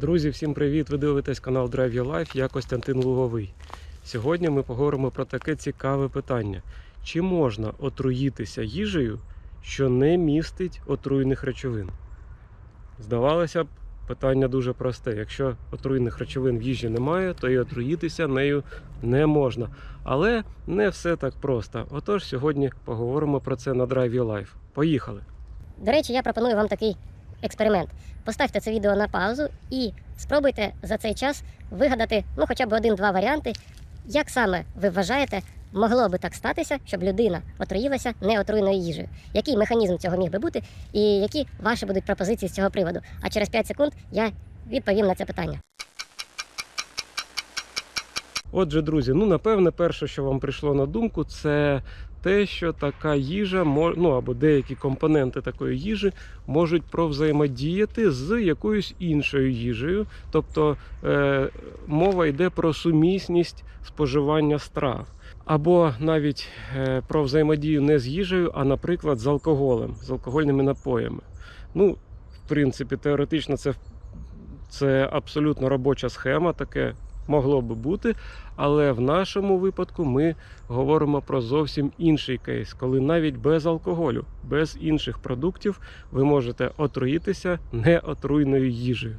Друзі, всім привіт! Ви дивитесь канал Drive Your Life, я Костянтин Луговий. Сьогодні ми поговоримо про таке цікаве питання: чи можна отруїтися їжею, що не містить отруйних речовин? Здавалося б, питання дуже просте. Якщо отруйних речовин в їжі немає, то і отруїтися нею не можна. Але не все так просто. Отож, сьогодні поговоримо про це на Drive Your Life. Поїхали! До речі, я пропоную вам такий експеримент. Поставте це відео на паузу і спробуйте за цей час вигадати ну хоча б один-два варіанти, як саме ви вважаєте, могло би так статися, щоб людина отруїлася неотруйною їжею. Який механізм цього міг би бути, і які ваші будуть пропозиції з цього приводу? А через 5 секунд я відповім на це питання. Отже, друзі, ну напевне, перше, що вам прийшло на думку, це те, що така їжа ну або деякі компоненти такої їжі можуть провзаємодіяти з якоюсь іншою їжею. Тобто е, мова йде про сумісність споживання страв. Або навіть е, про взаємодію не з їжею, а, наприклад, з алкоголем, з алкогольними напоями. Ну, в принципі, теоретично це, це абсолютно робоча схема, таке могло би бути. Але в нашому випадку ми говоримо про зовсім інший кейс, коли навіть без алкоголю, без інших продуктів ви можете отруїтися неотруйною їжею.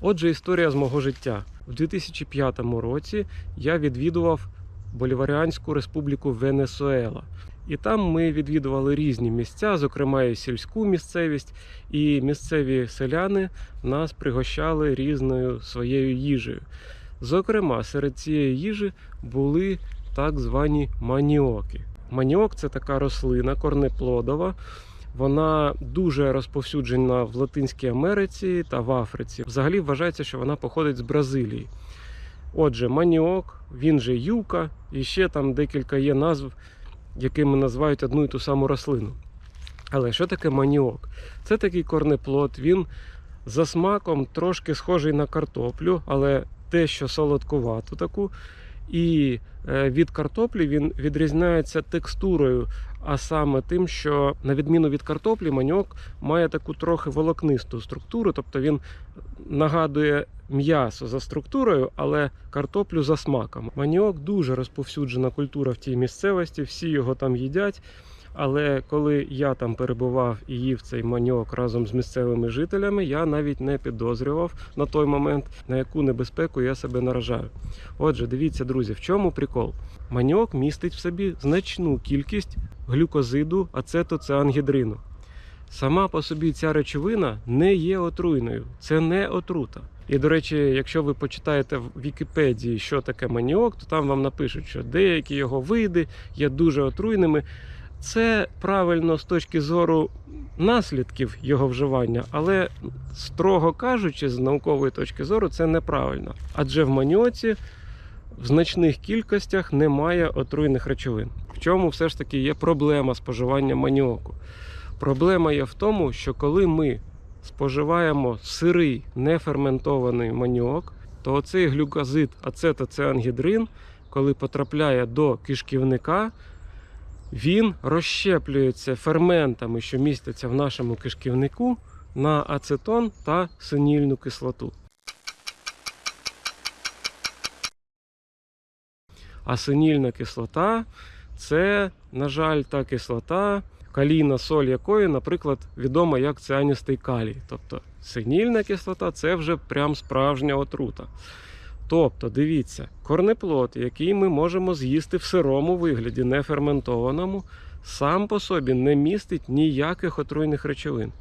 Отже, історія з мого життя. У 2005 році я відвідував Боліваріанську республіку Венесуела. І там ми відвідували різні місця, зокрема і сільську місцевість, і місцеві селяни нас пригощали різною своєю їжею. Зокрема, серед цієї їжі були так звані маніоки. Маніок це така рослина корнеплодова. Вона дуже розповсюджена в Латинській Америці та в Африці. Взагалі вважається, що вона походить з Бразилії. Отже, маніок, він же юка, і ще там декілька є назв, якими називають одну і ту саму рослину. Але що таке маніок? Це такий корнеплод, він за смаком трошки схожий на картоплю, але те, що солодкувату таку. І е, від картоплі він відрізняється текстурою, а саме тим, що на відміну від картоплі, маньок має таку трохи волокнисту структуру, тобто він нагадує м'ясо за структурою, але картоплю за смаком. Маніок дуже розповсюджена культура в тій місцевості, всі його там їдять. Але коли я там перебував і їв цей маньок разом з місцевими жителями, я навіть не підозрював на той момент, на яку небезпеку я себе наражаю. Отже, дивіться, друзі, в чому прикол? Маньок містить в собі значну кількість глюкозиду ацетоциангідрину. Сама по собі ця речовина не є отруйною, це не отрута. І до речі, якщо ви почитаєте в Вікіпедії, що таке маніок, то там вам напишуть, що деякі його види є дуже отруйними. Це правильно з точки зору наслідків його вживання, але строго кажучи, з наукової точки зору, це неправильно. Адже в маніоці в значних кількостях немає отруйних речовин. В чому все ж таки є проблема споживання маніоку? Проблема є в тому, що коли ми споживаємо сирий неферментований маніок, то оцей глюкозид ацетоциангідрин, коли потрапляє до кишківника, він розщеплюється ферментами, що містяться в нашому кишківнику, на ацетон та синільну кислоту. А синільна кислота це, на жаль, та кислота, калійна соль якої, наприклад, відома як цианістий калій. Тобто синільна кислота це вже прям справжня отрута. Тобто, дивіться, корнеплод, який ми можемо з'їсти в сирому вигляді, не ферментованому, сам по собі не містить ніяких отруйних речовин.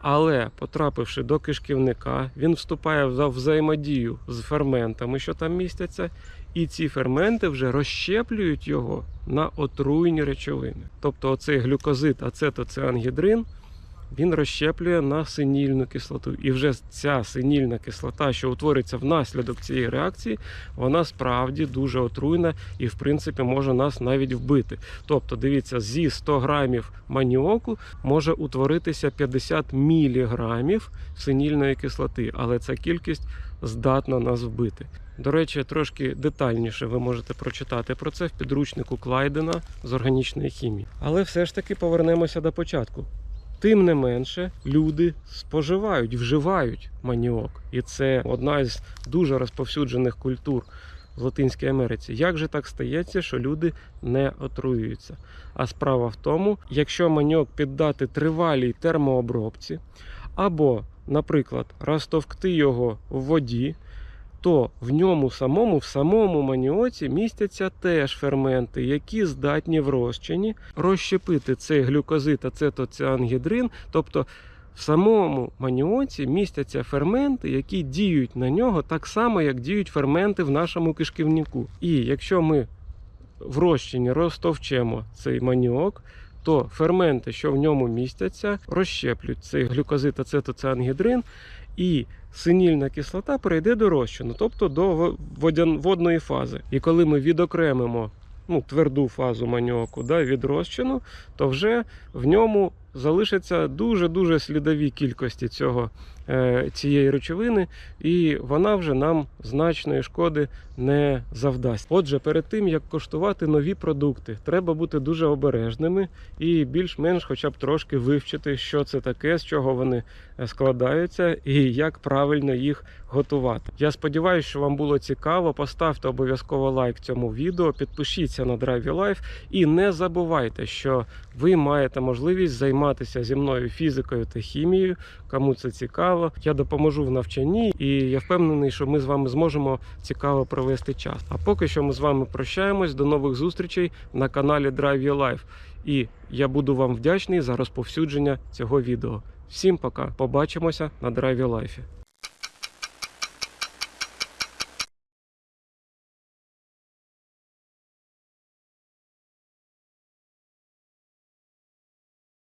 Але, потрапивши до кишківника, він вступає в взаємодію з ферментами, що там містяться, і ці ферменти вже розщеплюють його на отруйні речовини. Тобто оцей глюкозид ацетоциангідрин він розщеплює на синільну кислоту. І вже ця синільна кислота, що утвориться внаслідок цієї реакції, вона справді дуже отруйна і, в принципі, може нас навіть вбити. Тобто, дивіться, зі 100 грамів маніоку може утворитися 50 міліграмів синільної кислоти, але ця кількість здатна нас вбити. До речі, трошки детальніше ви можете прочитати про це в підручнику Клайдена з органічної хімії. Але все ж таки повернемося до початку. Тим не менше, люди споживають, вживають маніок. І це одна із дуже розповсюджених культур в Латинській Америці. Як же так стається, що люди не отруюються? А справа в тому, якщо маніок піддати тривалій термообробці, або, наприклад, розтовкти його в воді, то в ньому самому, в самому маніоці містяться теж ферменти, які здатні в розчині розщепити цей глюкозит ацетоціангідрин, тобто в самому маніоці містяться ферменти, які діють на нього так само, як діють ферменти в нашому кишківнику. І якщо ми в розчині розтовчемо цей маніок, то ферменти, що в ньому містяться, розщеплють цей глюкозит ацетоціангідрин, і синільна кислота перейде до розчину, тобто до водної фази. І коли ми відокремимо ну, тверду фазу маніоку да, від розчину, то вже в ньому залишаться дуже-дуже слідові кількості цього, цієї речовини, і вона вже нам значної шкоди не завдасть. Отже, перед тим як коштувати нові продукти, треба бути дуже обережними і більш-менш, хоча б трошки вивчити, що це таке, з чого вони е, складаються і як правильно їх готувати. Я сподіваюся, що вам було цікаво. Поставте обов'язково лайк цьому відео, підпишіться на Drive Life і не забувайте, що ви маєте можливість займатися зі мною фізикою та хімією. Кому це цікаво, я допоможу в навчанні, і я впевнений, що ми з вами зможемо цікаво провести час. А поки що ми з вами прощаємось. До нових зустрічей на каналі Drive Your Life. І я буду вам вдячний за розповсюдження цього відео. Всім пока, побачимося на Drive Your Life.